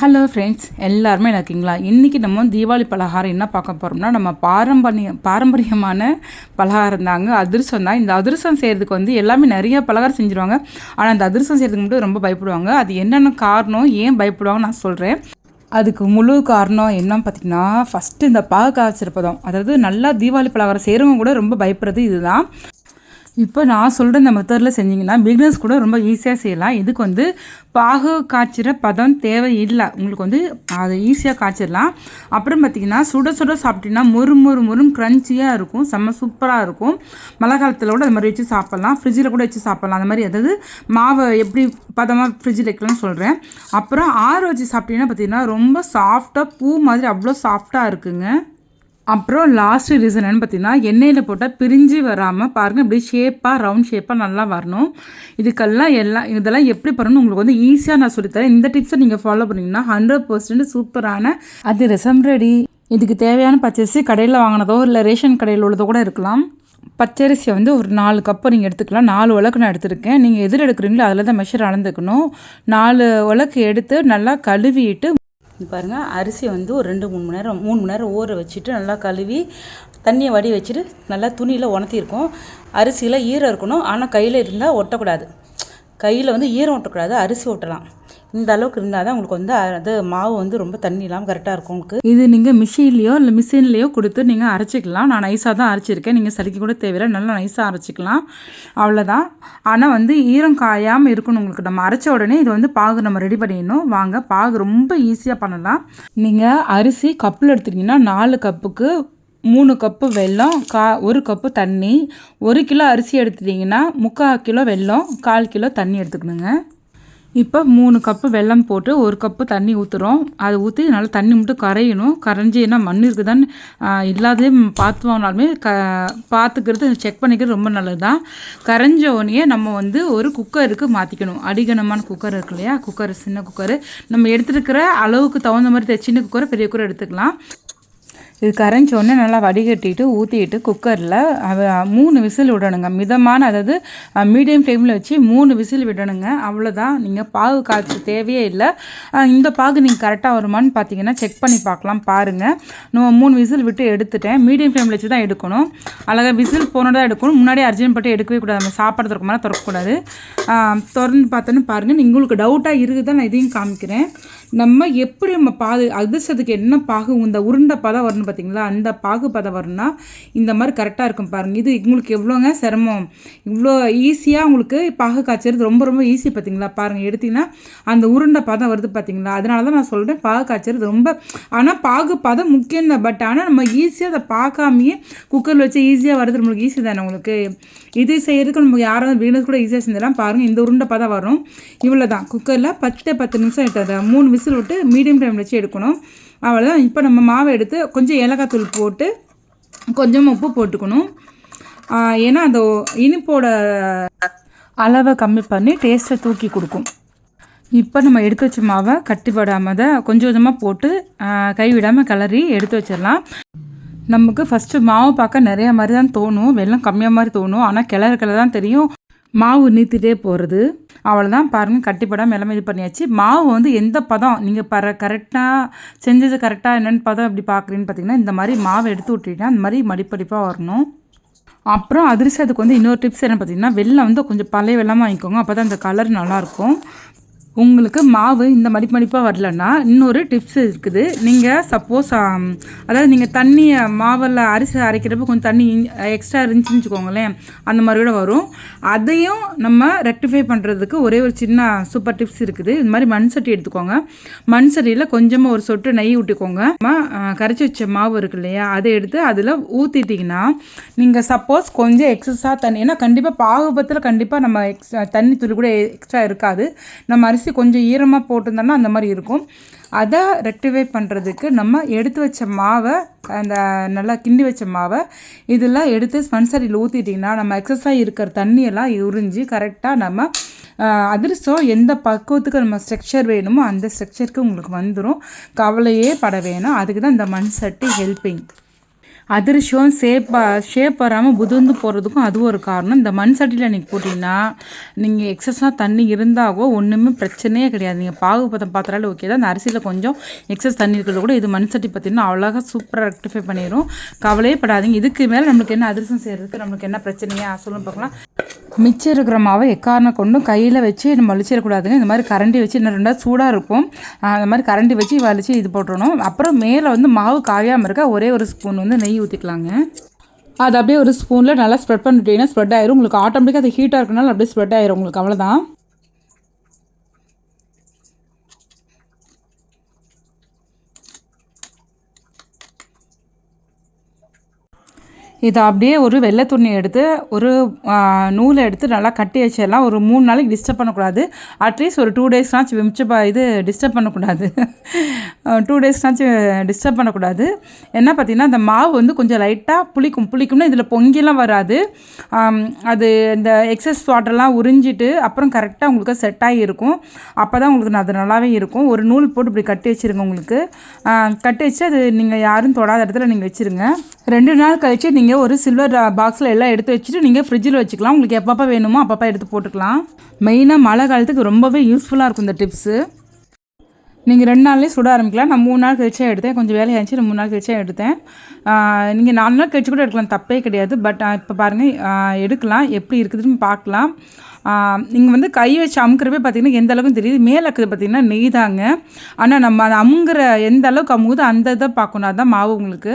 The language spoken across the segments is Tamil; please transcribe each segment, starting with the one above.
ஹலோ ஃப்ரெண்ட்ஸ் எல்லாருமே இருக்கீங்களா இன்றைக்கி நம்ம தீபாவளி பலகாரம் என்ன பார்க்க போகிறோம்னா நம்ம பாரம்பரிய பாரம்பரியமான பலகாரம் தாங்க. அதிர்சம் தான். இந்த அதிரசம் செய்கிறதுக்கு வந்து எல்லாமே நிறைய பலகாரம் செஞ்சுருவாங்க. ஆனால் அந்த அதிரசம் செய்கிறதுக்கு மட்டும் ரொம்ப பயப்படுவாங்க. அது என்னென்ன காரணம் ஏன் பயப்படுவாங்க நான் சொல்கிறேன் அதுக்கு முழு காரணம் என்னன்னு பார்த்தீங்கன்னா ஃபஸ்ட்டு இந்த பாக காய்ச்சிருப்பதம் அதாவது நல்லா தீபாவளி பலகாரம் செய்கிறவங்க கூட ரொம்ப பயப்படுறது இதுதான். இப்போ நான் சொல்கிற இந்த மெத்தடில் செஞ்சிங்கன்னா பிகினர்ஸ் கூட ரொம்ப ஈஸியாக செய்யலாம். இதுக்கு வந்து பாகு காய்ச்சிற பதம் தேவை இல்லை உங்களுக்கு வந்து அதை ஈஸியாக காய்ச்சிடலாம். அப்புறம் பார்த்திங்கன்னா சுட சுட சாப்பிட்டீங்கன்னா மொறு மொறு மொறும் க்ரன்ச்சியாக இருக்கும். செம்ம சூப்பராக இருக்கும். மழை காலத்தில் கூட அது மாதிரி வச்சு சாப்பிட்லாம். ஃப்ரிட்ஜில் கூட வச்சு சாப்பிட்லாம். அந்த மாதிரி அதாவது மாவை எப்படி பதமாக ஃப்ரிட்ஜில் வைக்கலாம்னு சொல்கிறேன் அப்புறம் ஆறு வச்சு சாப்பிட்டீங்கன்னா பார்த்திங்கன்னா ரொம்ப சாஃப்டாக பூ மாதிரி அவ்வளோ சாஃப்டாக இருக்குங்க. அப்புறம் லாஸ்ட் ரீசன் என்னன்னு பார்த்தீங்கன்னா எண்ணெயில் போட்டால் பிரிஞ்சு வராமல் பாருங்கள் இப்படி ஷேப்பாக ரவுண்ட் ஷேப்பாக நல்லா வரணும். இதுக்கெல்லாம் எல்லாம் இதெல்லாம் எப்படி பண்ணணும்? உங்களுக்கு வந்து ஈஸியாக நான் சொல்லித்தரேன். இந்த டிப்ஸை நீங்கள் ஃபாலோ பண்ணிங்கன்னா ஹண்ட்ரட் பர்சன்ட் சூப்பரான அது ரசம் ரெடி இதுக்கு தேவையான பச்சரிசி கடையில் வாங்கினதோ இல்லை ரேஷன் கடையில் உள்ளதோ கூட இருக்கலாம். பச்சரிசியை வந்து ஒரு நாலு கப்பு நீங்கள் எடுத்துக்கலாம். நாலு உலக்கு நான் எடுத்திருக்கேன். நீங்கள் எதில் எடுக்கிறீங்களோ அதில் தான் மெஷர் அளந்துக்கணும். நாலு உலக்கு எடுத்து நல்லா கழுவிட்டு பாருங்கள் அரிசி வந்து ஒரு ரெண்டு மூணு மணி நேரம் மூணு மணி நேரம் ஊற வச்சுட்டு நல்லா கழுவி தண்ணியை வடி வச்சுட்டு நல்லா துணியில் உணர்த்திருக்கோம். அரிசியில் ஈரம் இருக்கணும் ஆனால் கையில் இருந்தால் ஒட்டக்கூடாது. கையில் வந்து ஈரம் ஒட்டக்கூடாது அரிசி ஒட்டலாம். இந்த அளவுக்கு இருந்தால் தான் உங்களுக்கு வந்து அது மாவு வந்து ரொம்ப தண்ணி இல்லாமல் கரெக்டாக இருக்கும் உங்களுக்கு. இது நீங்கள் மிஷின்லேயோ இல்லை மிஷின்லேயோ கொடுத்து நீங்கள் அரைச்சிக்கலாம். நான் நைஸாக தான் அரைச்சிருக்கேன். நீங்கள் சளிக்கு கூட தேவையில்லை. நல்லா நைஸாக அரைச்சிக்கலாம். அவ்வளோதான் ஆனால் வந்து ஈரம் காயாமல் இருக்கணும் உங்களுக்கு. நம்ம அரைச்ச உடனே இது வந்து பாகு நம்ம ரெடி பண்ணிடணும். வாங்க பாகு ரொம்ப ஈஸியாக பண்ணலாம். நீங்கள் அரிசி கப்பில் எடுத்துட்டிங்கன்னா நாலு கப்புக்கு மூணு கப்பு வெல்லம் கா ஒரு கப்பு தண்ணி ஒரு கிலோ அரிசி எடுத்துட்டிங்கன்னா முக்கால் கிலோ வெல்லம் கால் கிலோ தண்ணி எடுத்துக்கணுங்க. இப்போ மூணு கப்பு வெல்லம் போட்டு ஒரு கப்பு தண்ணி ஊற்றுறோம் அதை ஊற்றி நல்லா தண்ணி மட்டும் கரையணும். கரைஞ்சி என்ன மண் இருக்குதான்னு இல்லாதே பார்த்து வாங்கினாலுமே க பார்த்துக்கிறது செக் பண்ணிக்கிறது ரொம்ப நல்லது தான் கரைஞ்ச உடனே நம்ம வந்து ஒரு குக்கருக்கு மாற்றிக்கணும் அடிகனமான குக்கர் இருக்கு இல்லையா? குக்கர் சின்ன குக்கரு. நம்ம எடுத்துருக்கிற அளவுக்கு தகுந்த மாதிரி சின்ன குக்கரை பெரிய குக்கர் எடுத்துக்கலாம். இது கரைஞ்ச உடனே நல்லா வடிகட்டிட்டு ஊற்றிட்டு குக்கரில் மூணு விசில் விடணுங்க. மிதமான அதாவது மீடியம் ஃப்ளேமில் வச்சு மூணு விசில் விடணுங்க. அவ்வளோதான் நீங்கள் பாகு காய்ச்ச தேவையே இல்லை. இந்த பாகு நீங்கள் கரெக்டாக வருமானு பார்த்தீங்கன்னா செக் பண்ணி பார்க்கலாம் பாருங்கள் நம்ம மூணு விசில் விட்டு எடுத்துட்டேன். மீடியம் ஃப்ளேமில் வச்சு தான் எடுக்கணும். அழகாக விசில் போனதாக எடுக்கணும். முன்னாடி அர்ஜென்ட் பட்டு எடுக்கவே கூடாது. நம்ம சாப்பாடு திறக்க மாதிரி திறக்கக்கூடாது. திறந்து பார்த்தோன்னு பாருங்கள் உங்களுக்கு டவுட்டாக இருக்குது தான் நான் இதையும் காமிக்கிறேன். நம்ம எப்படி நம்ம பாது அதிர்ஷ்டத்துக்கு என்ன பாகு இந்த உருண்டை பதம் வரணும் பார்த்தீங்களா? அந்த பாகு பதம் வரணும்னா இந்த மாதிரி கரெக்டாக இருக்கும் பாருங்கள் இது உங்களுக்கு எவ்வளோங்க சிரமம்? இவ்வளோ ஈஸியாக உங்களுக்கு பாகு காய்ச்சறது ரொம்ப ரொம்ப ஈஸி பார்த்தீங்களா? பாருங்கள் எடுத்திங்கன்னா அந்த உருண்டை பதம் வருது பார்த்தீங்களா? அதனால தான் நான் சொல்கிறேன் பாகு காய்ச்சறது ரொம்ப ஆனால் பாகு பதம் முக்கியம் தான் பட் ஆனால் நம்ம ஈஸியாக அதை பார்க்காமையே குக்கரில் வச்சு ஈஸியாக வருது நம்மளுக்கு ஈஸி தானே உங்களுக்கு? இது செய்கிறதுக்கு நமக்கு யாராவது வீணது கூட ஈஸியாக செஞ்சிடலாம். பாருங்கள் இந்த உருண்டை பதம் வரும். இவ்வளோ தான் குக்கரில் பத்து பத்து நிமிஷம் எடுத்தது மூணு விசில் விட்டு மீடியம் டைம் வச்சு எடுக்கணும். அவ்வளோதான் இப்போ நம்ம மாவை எடுத்து கொஞ்சம் ஏலக்காய் தூள் போட்டு கொஞ்சம் உப்பு போட்டுக்கணும். ஏன்னா அந்த இனிப்போட அளவை கம்மி பண்ணி டேஸ்ட்டை தூக்கி கொடுக்கும். இப்போ நம்ம எடுத்து வச்ச மாவை கட்டிப்படாமல் தான் கொஞ்சம் கொஞ்சமாக போட்டு கைவிடாமல் கிளறி எடுத்து வச்சிடலாம். நமக்கு ஃபஸ்ட்டு மாவு பார்க்க நிறைய மாதிரி தான் தோணும். வெள்ளம் கம்மியாக மாதிரி தோணும். ஆனால் கிளறு கிளற தான் தெரியும். மாவு நீத்திட்டே போகிறது அவ்வளோதான் பாருங்கள் கட்டிப்படாமல் எல்லாமே இது பண்ணியாச்சு. மாவு வந்து எந்த பதம்? நீங்கள் பர கரெக்டாக செஞ்சது கரெக்டாக என்னென்னு பதம் எப்படி பார்க்குறீன்னு பார்த்தீங்கன்னா இந்த மாதிரி மாவை எடுத்து விட்டுட்டீங்கன்னா அந்த மாதிரி மடிப்படிப்பாக வரணும். அப்புறம் அதிரசத்துக்கு அதுக்கு வந்து இன்னொரு டிப்ஸ் என்ன பார்த்தீங்கன்னா வெள்ளம் வந்து கொஞ்சம் பழைய வெள்ளமாக வாங்கிக்கோங்க. அப்போ தான் அந்த கலர் நல்லாயிருக்கும் உங்களுக்கு மாவு இந்த மடிப்பு மடிப்பாக வரலன்னா இன்னொரு டிப்ஸ் இருக்குது. நீங்கள் சப்போஸ் அதாவது நீங்கள் தண்ணியை மாவில் அரிசி அரைக்கிறப்ப கொஞ்சம் தண்ணி எக்ஸ்ட்ரா இருந்துச்சுன்னு வச்சுக்கோங்களேன். அந்த மாதிரி கூட வரும். அதையும் நம்ம ரெக்டிஃபை பண்ணுறதுக்கு ஒரே ஒரு சின்ன சூப்பர் டிப்ஸ் இருக்குது. இந்த மாதிரி மண் சட்டி எடுத்துக்கோங்க. மண் சட்டியில் கொஞ்சமாக ஒரு சொட்டு நெய் ஊட்டிக்கோங்க கரைச்சி வச்ச மாவு இருக்கு இல்லையா அதை எடுத்து அதில் ஊற்றிட்டிங்கன்னா நீங்கள் சப்போஸ் கொஞ்சம் எக்ஸஸாக தண்ணி ஏன்னா கண்டிப்பாக பாகுபத்தில் கண்டிப்பாக நம்ம எக்ஸ்ட்ரா தண்ணி துளி கூட எக்ஸ்ட்ரா இருக்காது. நம்ம அரிசி அரிசி கொஞ்சம் ஈரமாக போட்டிருந்தோன்னா அந்த மாதிரி இருக்கும். அதை ரெக்டிஃபை பண்ணுறதுக்கு நம்ம எடுத்து வச்ச மாவை அந்த நல்லா கிண்டி வச்ச மாவை இதெல்லாம் எடுத்து ஸ்பன்சரியில் ஊற்றிட்டிங்கன்னா நம்ம எக்ஸஸாக இருக்கிற தண்ணியெல்லாம் உறிஞ்சி கரெக்டாக நம்ம அதிர்ஷ்டம் எந்த பக்குவத்துக்கு நம்ம ஸ்ட்ரக்சர் வேணுமோ அந்த ஸ்ட்ரக்சருக்கு உங்களுக்கு வந்துடும் கவலையே பட வேணும். அதுக்கு தான் இந்த மண் சட்டி ஹெல்ப்பிங் அதிர்ஷம் ஷேப்பா ஷேப் வராமல் புதுந்து போகிறதுக்கும் அது ஒரு காரணம். இந்த மண் சட்டியில் நீங்கள் போட்டிங்கன்னா நீங்கள் எக்ஸஸாக தண்ணி இருந்தாகோ ஒன்றுமே பிரச்சனையே கிடையாது. நீங்கள் பாகுபதம் பார்த்தாலும் ஓகே தான். அந்த அரிசியில் கொஞ்சம் எக்ஸஸ் தண்ணி இருக்கிறது கூட இது மண் சட்டி பார்த்தீங்கன்னா அவ்வளோகா சூப்பராக ரெக்டிஃபை பண்ணிடும் கவலையே படாதீங்க. இதுக்கு மேலே நம்மளுக்கு என்ன அதிர்ஷம் செய்கிறதுக்கு நம்மளுக்கு என்ன பிரச்சனையாக சொல்லணும் பார்க்கலாம். மிச்சம் இருக்கிற மாவை எக்காரணம் கொண்டும் கையில் வச்சு நம்ம மலிச்சிடக்கூடாதுங்க இந்த மாதிரி கரண்டி வச்சு இன்னும் ரெண்டாவது சூடாக இருக்கும். அந்த மாதிரி கரண்டி வச்சு வலிச்சு இது போட்டுடணும் அப்புறம் மேலே வந்து மாவு காயாமல் இருக்க ஒரே ஒரு ஸ்பூன் வந்து நெய் ஊற்றிக்கலாங்க அது அப்படியே ஒரு ஸ்பூனில் நல்லா ஸ்ப்ரெட் பண்ணிட்டீங்கன்னா ஸ்ப்ரெட் ஆயிரும். உங்களுக்கு ஆட்டோமேட்டிக்காக அது ஹீட்டாக இருக்கனால அப்படியே ஸ்ப்ரெட் ஆயிரும். உங்களுக்கு அவ்வளோதான் இதை அப்படியே ஒரு வெள்ளை துணி எடுத்து ஒரு நூலை எடுத்து நல்லா கட்டி வச்சிடலாம். ஒரு மூணு நாளைக்கு டிஸ்டர்ப் பண்ணக்கூடாது. அட்லீஸ்ட் ஒரு டூ டேஸ்னாச்சும் விமிச்சு இது டிஸ்டர்ப் பண்ணக்கூடாது. டூ டேஸ்னாச்சும் டிஸ்டர்ப் பண்ணக்கூடாது. என்ன பார்த்திங்கன்னா அந்த மாவு வந்து கொஞ்சம் லைட்டாக புளிக்கும். புளிக்கும்னா இதில் பொங்கிலாம் வராது. அது இந்த எக்ஸஸ் வாட்டர்லாம் உறிஞ்சிட்டு அப்புறம் கரெக்டாக உங்களுக்கு செட் ஆகி இருக்கும். அப்போ தான் உங்களுக்கு அது நல்லாவே இருக்கும். ஒரு நூல் போட்டு இப்படி கட்டி வச்சுருங்க உங்களுக்கு. கட்டி வச்சு அது நீங்கள் யாரும் தொடாத இடத்துல நீங்கள் வச்சுருங்க. ரெண்டு நாள் கழித்து நீங்கள் நீங்கள் ஒரு சில்வர் uh, பாக்ஸில் எல்லாம் எடுத்து வச்சுட்டு நீங்கள் ஃப்ரிட்ஜில் வச்சுக்கலாம். உங்களுக்கு எப்பப்போ வேணுமோ அப்பப்போ எடுத்து போட்டுக்கலாம். மெயினாக மழை காலத்துக்கு ரொம்பவே யூஸ்ஃபுல்லாக இருக்கும் இந்த டிப்ஸு நீங்கள் ரெண்டு நாள்லேயும் சுட ஆரம்பிக்கலாம். நான் மூணு நாள் கழிச்சா எடுத்தேன். கொஞ்சம் வேலை நான் மூணு நாள் கழிச்சா எடுத்தேன். நீங்கள் நாலு நாள் கழிச்சு கூட எடுக்கலாம். தப்பே கிடையாது. பட் இப்போ பாருங்கள் எடுக்கலாம். எப்படி இருக்குதுன்னு பார்க்கலாம் நீங்கள் வந்து கை வச்சு அமுக்கிறப்பே பார்த்திங்கன்னா எந்த அளவுக்கு தெரியுது. மேலே இருக்கிறது பார்த்திங்கன்னா நெய் தாங்க. ஆனால் நம்ம அதை அமுங்குற எந்த அளவுக்கு அமுகுதோ அந்த இதை பார்க்கணும். அதுதான் மாவு உங்களுக்கு.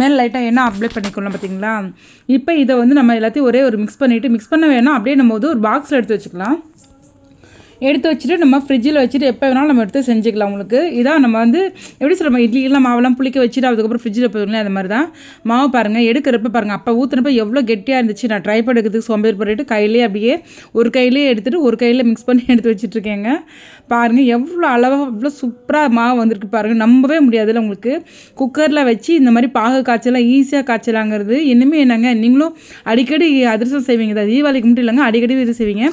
மேலே லைட்டாக என்ன அப்ளை பண்ணிக்கணும் பார்த்தீங்களா இப்போ இதை வந்து நம்ம எல்லாத்தையும் ஒரே ஒரு மிக்ஸ் பண்ணிவிட்டு மிக்ஸ் பண்ண வேணாம். அப்படியே நம்ம வந்து ஒரு பாக்ஸில் எடுத்து வச்சுக்கலாம். எடுத்து வச்சுட்டு நம்ம ஃப்ரிட்ஜில் வச்சுட்டு எப்போ வேணாலும் நம்ம எடுத்து செஞ்சுக்கலாம் உங்களுக்கு. இதான் நம்ம வந்து எப்படி சொல்கிறோம் இட்லிலாம் மாவெல்லாம் புளிக்க வச்சுட்டு அதுக்கப்புறம் ஃப்ரிட்ஜில் போயிருங்களேன் அது மாதிரி தான் மாவு பாருங்கள் எடுக்கிறப்ப பாருங்கள் அப்போ ஊற்றுனப்ப எவ்வளோ கெட்டியாக இருந்துச்சு. நான் ட்ரை பண்ணுறதுக்கு சோம்பேறி பண்ணிட்டு கையிலே அப்படியே ஒரு கையிலே எடுத்துகிட்டு ஒரு கையில் மிக்ஸ் பண்ணி எடுத்து வச்சுட்ருக்கேங்க பாருங்கள் எவ்வளோ அளவாக எவ்வளோ சூப்பராக மாவு வந்திருக்கு பாருங்கள் நம்பவே முடியாதுல்ல உங்களுக்கு. குக்கரில் வச்சு இந்த மாதிரி பாகு காய்ச்சலாம் ஈஸியாக காய்ச்சலாங்கிறது. இன்னுமே என்னங்க நீங்களும் அடிக்கடி அதிரசம் செய்வீங்க. தீபாவளிக்கு மட்டும் இல்லைங்க அடிக்கடி இது செய்வீங்க.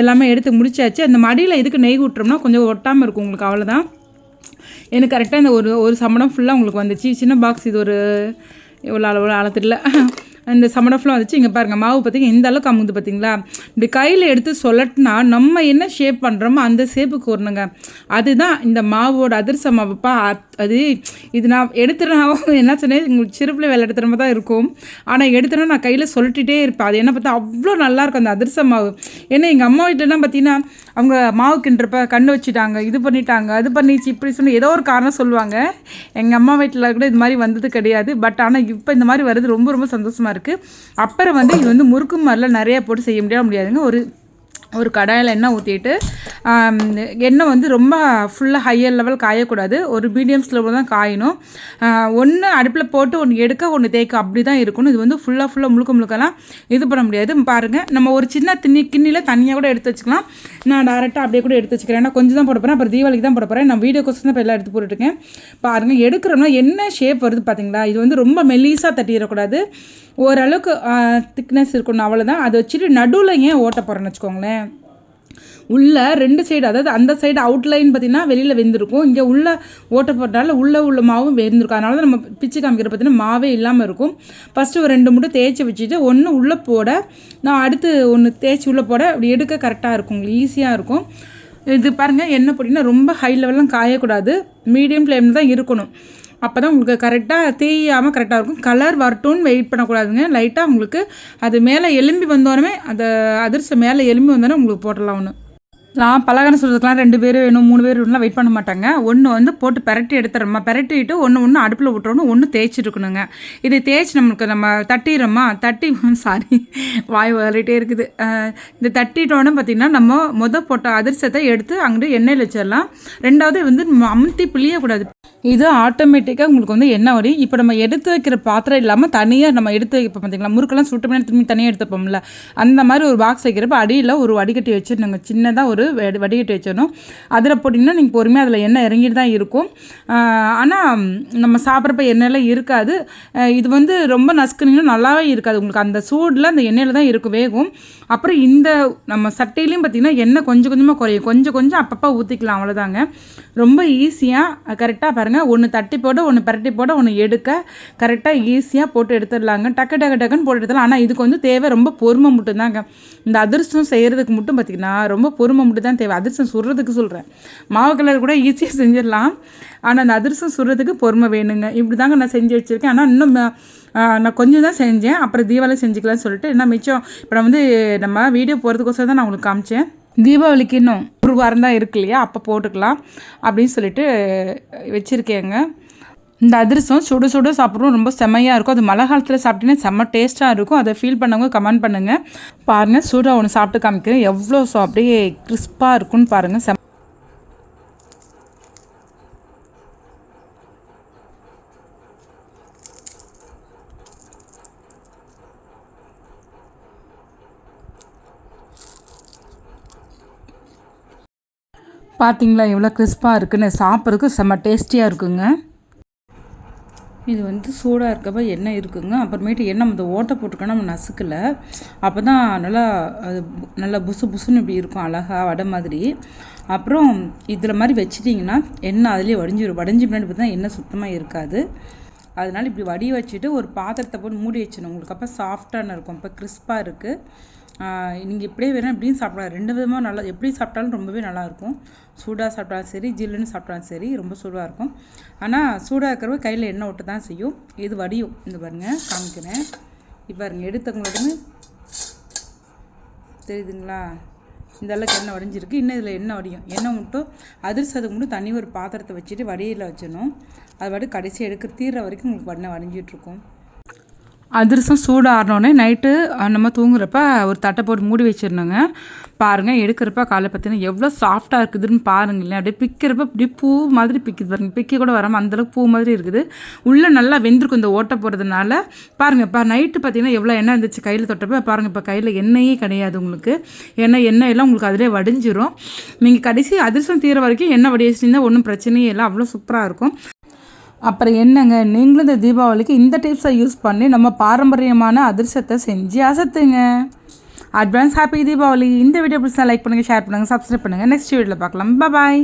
எல்லாமே எடுத்து முடிச்சாச்சு. அந்த மடியில் எதுக்கு நெய் விட்டுறோம்னா கொஞ்சம் ஒட்டாமல் இருக்கும் உங்களுக்கு அவ்வளோதான் எனக்கு கரெக்டாக இந்த ஒரு ஒரு சம்பளம் ஃபுல்லாக உங்களுக்கு வந்துச்சு. சின்ன பாக்ஸ் இது ஒரு எவ்வளோ அளவு அளத்திடல இந்த ஃபுல்லாக வந்துச்சு. இங்கே பாருங்கள் மாவு பார்த்திங்க எந்த அளவுக்கு அமுது பார்த்தீங்களா இப்படி கையில் எடுத்து சொல்லட்டுனா நம்ம என்ன ஷேப் பண்ணுறோமோ அந்த ஷேப்புக்கு வரணுங்க. அதுதான் இந்த மாவோட அதிர்ச மாவுப்பா அது இது நான் எடுத்துனாவும் என்ன சொன்னேன் உங்களுக்கு சிறுப்பில் வேலை எடுத்துகிற தான் இருக்கும். ஆனால் எடுத்துனா நான் கையில் சொல்லிட்டுட்டே இருப்பேன். அது என்ன பார்த்தா அவ்வளோ நல்லாயிருக்கும் அந்த அதிர்ச மாவு. ஏன்னா எங்கள் அம்மா வீட்டிலலாம் பார்த்தீங்கன்னா அவங்க மாவு கிண்டுறப்ப கண்ணு வச்சுட்டாங்க இது பண்ணிட்டாங்க அது பண்ணிச்சு இப்படி சொல்லி ஏதோ ஒரு காரணம் சொல்லுவாங்க. எங்கள் அம்மா வீட்டில் கூட இது மாதிரி வந்தது கிடையாது. பட் ஆனால் இப்போ இந்த மாதிரி வருது ரொம்ப ரொம்ப சந்தோஷமாக இருக்குது அப்புறம் வந்து இது வந்து முறுக்கு மாதிரிலாம் நிறையா போட்டு செய்ய முடியாது முடியாதுங்க. ஒரு ஒரு கடாயில் எண்ணெய் ஊற்றிட்டு எண்ணெய் வந்து ரொம்ப ஃபுல்லாக ஹையர் லெவல் காயக்கூடாது. ஒரு மீடியம் ஸ்லோவில் தான் காயணும். ஒன்று அடுப்பில் போட்டு ஒன்று எடுக்க ஒன்று தேய்க்க அப்படி தான் இருக்கணும். இது வந்து ஃபுல்லாக ஃபுல்லாக முழுக்க முழுக்கலாம் இது பண்ண முடியாது. பாருங்கள் நம்ம ஒரு சின்ன திண்ணி கிண்ணியில் தனியாக கூட எடுத்து வச்சுக்கலாம். நான் டேரெக்டாக அப்படியே கூட எடுத்து வச்சுக்கிறேன். ஏன்னா கொஞ்சம் தான் போட போகிறேன் அப்புறம் தீபாவளிக்கு தான் போட போகிறேன் நான் வீடியோ கொஸ்டின் தான் எல்லாம் எடுத்து போட்டுருக்கேன் பாருங்கள் எடுக்கிறோம்னா என்ன ஷேப் வருது பார்த்தீங்களா இது வந்து ரொம்ப மெல்லீஸாக தட்டிடக்கூடாது. ஓரளவுக்கு திக்னஸ் இருக்கணும் அவ்வளோதான் அதை வச்சுட்டு நடுவில் ஏன் ஓட்ட போகிறேன்னு வச்சுக்கோங்களேன். உள்ளே ரெண்டு சைடு அதாவது அந்த சைடு அவுட்லைன் பார்த்திங்கன்னா வெளியில் வெந்திருக்கும் இங்கே உள்ள ஓட்ட போட்டால உள்ளே உள்ள மாவும் வெந்திருக்கும் அதனால தான் நம்ம பிச்சு காமிக்கிற பார்த்தீங்கன்னா மாவே இல்லாமல் இருக்கும். ஃபஸ்ட்டு ஒரு ரெண்டு மூட்டை தேய்ச்சி வச்சுட்டு ஒன்று உள்ளே போட நான் அடுத்து ஒன்று தேய்ச்சி உள்ளே போட அப்படி எடுக்க கரெக்டாக இருக்கும். உங்களுக்கு ஈஸியாக இருக்கும். இது பாருங்கள் என்ன போட்டிங்கன்னா ரொம்ப ஹை லெவல்லாம் காயக்கூடாது. மீடியம் ஃப்ளேமில் தான் இருக்கணும். அப்போ தான் உங்களுக்கு கரெக்டாக தேயாமல் கரெக்டாக இருக்கும். கலர் வரட்டும்னு வெயிட் பண்ணக்கூடாதுங்க. லைட்டாக உங்களுக்கு அது மேலே எலும்பி வந்தோடனே அந்த அதிர்ச்சி மேலே எலும்பி வந்தோடனே உங்களுக்கு போட்டலாம் ஒன்று நான் பலகாரம் சொல்கிறதுக்கெலாம் ரெண்டு பேர் வேணும் மூணு பேர் வேணும்லாம் வெயிட் பண்ண மாட்டாங்க. ஒன்று வந்து போட்டு பெரட்டி எடுத்துறோமா. பெரட்டிட்டு ஒன்று ஒன்று அடுப்பில் விட்டுறணும் ஒன்று தேய்ச்சிட்டு இருக்கணுங்க இது தேய்ச்சி நம்மளுக்கு நம்ம தட்டிடுறோமா? தட்டி சாரி வாய் வளரிட்டே இருக்குது. இந்த தட்டிட்டோன்னு பார்த்திங்கன்னா நம்ம மொதல் போட்ட அதிர்சத்தை எடுத்து அங்கிட்டு எண்ணெயில் வச்சிடலாம். ரெண்டாவது வந்து அமுத்தி பிழியக்கூடாது இது ஆட்டோமேட்டிக்காக உங்களுக்கு வந்து என்ன வரும்? இப்போ நம்ம எடுத்து வைக்கிற பாத்திரம் இல்லாமல் தனியாக நம்ம எடுத்து வைப்போம் பார்த்திங்களா முறுக்கெல்லாம் சுட்டு பண்ணி திரும்பி தனியாக எடுத்துப்போம்ல. அந்த மாதிரி ஒரு பாக்ஸ் வைக்கிறப்ப அடியில் ஒரு வடிகட்டி வச்சுருந்தாங்க சின்னதாக ஒரு வடிகட்டி வச்சிடணும். அதில் போட்டிங்கன்னா நீங்கள் பொறுமையாக அதில் எண்ணெய் இறங்கிட்டு தான் இருக்கும். ஆனால் நம்ம சாப்பிட்றப்ப எண்ணெயெல்லாம் இருக்காது. இது வந்து ரொம்ப நசுக்குனீங்கன்னா நல்லாவே இருக்காது. உங்களுக்கு அந்த சூடில் அந்த எண்ணெயில் தான் இருக்கும் வேகும். அப்புறம் இந்த நம்ம சட்டையிலையும் பார்த்திங்கன்னா எண்ணெய் கொஞ்சம் கொஞ்சமாக குறையும். கொஞ்சம் கொஞ்சம் அப்பப்போ ஊற்றிக்கலாம் அவ்வளோதாங்க ரொம்ப ஈஸியாக கரெக்டாக பாருங்கள் ஒன்று தட்டி போட ஒன்று பரட்டி போட ஒன்று எடுக்க. கரெக்டாக ஈஸியாக போட்டு எடுத்துடலாங்க. டக்கு டக்கு டக்குன்னு போட்டு எடுத்துடலாம். ஆனால் இதுக்கு வந்து தேவை ரொம்ப பொறுமை மட்டும்தாங்க. இந்த அதிர்ஷ்டம் செய்கிறதுக்கு மட்டும் பார்த்திங்கன்னா ரொம்ப பொறுமை மட்டும் தான் தேவை. அதிர்ஷ்டம் சுடுறதுக்கு சொல்கிறேன் மாவு கலர் கூட ஈஸியாக செஞ்சிடலாம். ஆனால் அந்த அதிர்ஷ்டம் சுடுறதுக்கு பொறுமை வேணுங்க. இப்படி தாங்க நான் செஞ்சு வச்சுருக்கேன். ஆனால் இன்னும் நான் கொஞ்சம் தான் செஞ்சேன். அப்புறம் தீபாவளி செஞ்சுக்கலாம்னு சொல்லிட்டு என்ன மிச்சம்? இப்போ நான் வந்து நம்ம வீடியோ போகிறதுக்கோசரம் தான் நான் உங்களுக்கு காமிச்சேன். தீபாவளிக்கு இன்னும் ஒரு வாரம் தான் இருக்கு இல்லையா? அப்போ போட்டுக்கலாம் அப்படின்னு சொல்லிட்டு வச்சுருக்கேங்க. இந்த அதிரசம் சுடு சுடு சாப்பிட்றோம் ரொம்ப செம்மையாக இருக்கும். அது மழை காலத்தில் சாப்பிட்டீங்கன்னா செம்ம டேஸ்ட்டாக இருக்கும். அதை ஃபீல் பண்ணவங்க கமெண்ட் பண்ணுங்கள் பாருங்கள் சூடாக ஒன்று சாப்பிட்டு காமிக்கிறேன். எவ்வளோ அப்படியே கிறிஸ்பாக இருக்குன்னு பாருங்கள் செம்ம பார்த்தீங்களா எவ்வளோ கிறிஸ்பாக இருக்குன்னு. சாப்பிட்றதுக்கு செம்ம டேஸ்டியாக இருக்குங்க. இது வந்து சூடாக இருக்கப்போ எண்ணெய் இருக்குங்க. அப்புறமேட்டு எண்ணெய் அந்த ஓட்டை போட்டுக்கோன்னா நம்ம நசுக்கலை. அப்போ தான் நல்லா அது நல்லா புசு புசுன்னு இப்படி இருக்கும் அழகாக வடை மாதிரி. அப்புறம் இதில் மாதிரி வச்சிட்டிங்கன்னா எண்ணெய் அதுலேயே வடிஞ்சிடும் வடிஞ்சு பின்னாடி பார்த்தா எண்ணெய் சுத்தமாக இருக்காது. அதனால் இப்படி வடி வச்சுட்டு ஒரு பாத்திரத்தை போட்டு மூடி வச்சிடணும். உங்களுக்கு அப்போ சாஃப்டான இருக்கும். அப்போ கிறிஸ்பாக இருக்குது நீங்கள் இப்படியே வேணும் எப்படியும் சாப்பிடலாம். ரெண்டு விதமாக நல்லா எப்படி சாப்பிட்டாலும் ரொம்பவே நல்லாயிருக்கும். சூடாக சாப்பிட்டாலும் சரி ஜில்லுன்னு சாப்பிட்டாலும் சரி ரொம்ப சூடாக இருக்கும். ஆனால் சூடாக இருக்கிறவங்க கையில் எண்ணெய் விட்டு தான் செய்யும். இது வடியும். இந்த பாருங்கள் காமிக்கிறேன். இப்போ பாருங்க எடுத்தவங்களுக்கு தெரியுதுங்களா? இந்த அளவுக்கு எண்ணெய் வடிஞ்சிருக்கு. இன்னும் இதில் எண்ணெய் வடியும். எண்ணெய் மட்டும் அதிர்சதுக்கு மட்டும் தண்ணி ஒரு பாத்திரத்தை வச்சுட்டு வடியில் வச்சிடணும். அது பாட்டு கடைசி எடுக்க தீர்ற வரைக்கும் உங்களுக்கு எண்ணெய் வடிஞ்சிட்ருக்கும் அதிரசம் சூடாறினோடனே நைட்டு நம்ம தூங்குறப்ப ஒரு தட்டை போட்டு மூடி வச்சிருந்தோங்க. பாருங்கள் எடுக்கிறப்ப காலை பார்த்தீங்கன்னா எவ்வளோ சாஃப்டாக இருக்குதுன்னு பாருங்களேன். அப்படியே பிக்கிறப்ப அப்படியே பூ மாதிரி பிக்குது பாருங்கள் பிக்க கூட வராமல் அந்தளவுக்கு பூ மாதிரி இருக்குது. உள்ளே நல்லா வெந்திருக்கும் இந்த ஓட்டை போகிறதுனால பாருங்கள் இப்போ நைட்டு பார்த்தீங்கன்னா எவ்வளோ எண்ணெய் இருந்துச்சு கையில் தொட்டப்போ. பாருங்கள் இப்போ கையில் எண்ணெயே கிடையாது உங்களுக்கு. எண்ணெய் எண்ணெய் எல்லாம் உங்களுக்கு அதிலே வடிஞ்சிரும். நீங்கள் கடைசி அதிர்ஷ்டம் தீர வரைக்கும் எண்ணெய் வடிச்சிருந்தால் ஒன்றும் பிரச்சனையே இல்லை. அவ்வளோ சூப்பராக இருக்கும். அப்புறம் என்னங்க? நீங்களும் இந்த தீபாவளிக்கு இந்த டிப்ஸை யூஸ் பண்ணி நம்ம பாரம்பரியமான அதிர்ஷ்டத்தை செஞ்சு அசத்துங்க. Advance happy Deepavali. இந்த வீடியோ பிடிச்சா லைக் பண்ணுங்கள் ஷேர் பண்ணுங்கள் சப்ஸ்கிரைப் பண்ணுங்கள் நெக்ஸ்ட் வீடியோவில் பார்க்கலாம். பாய்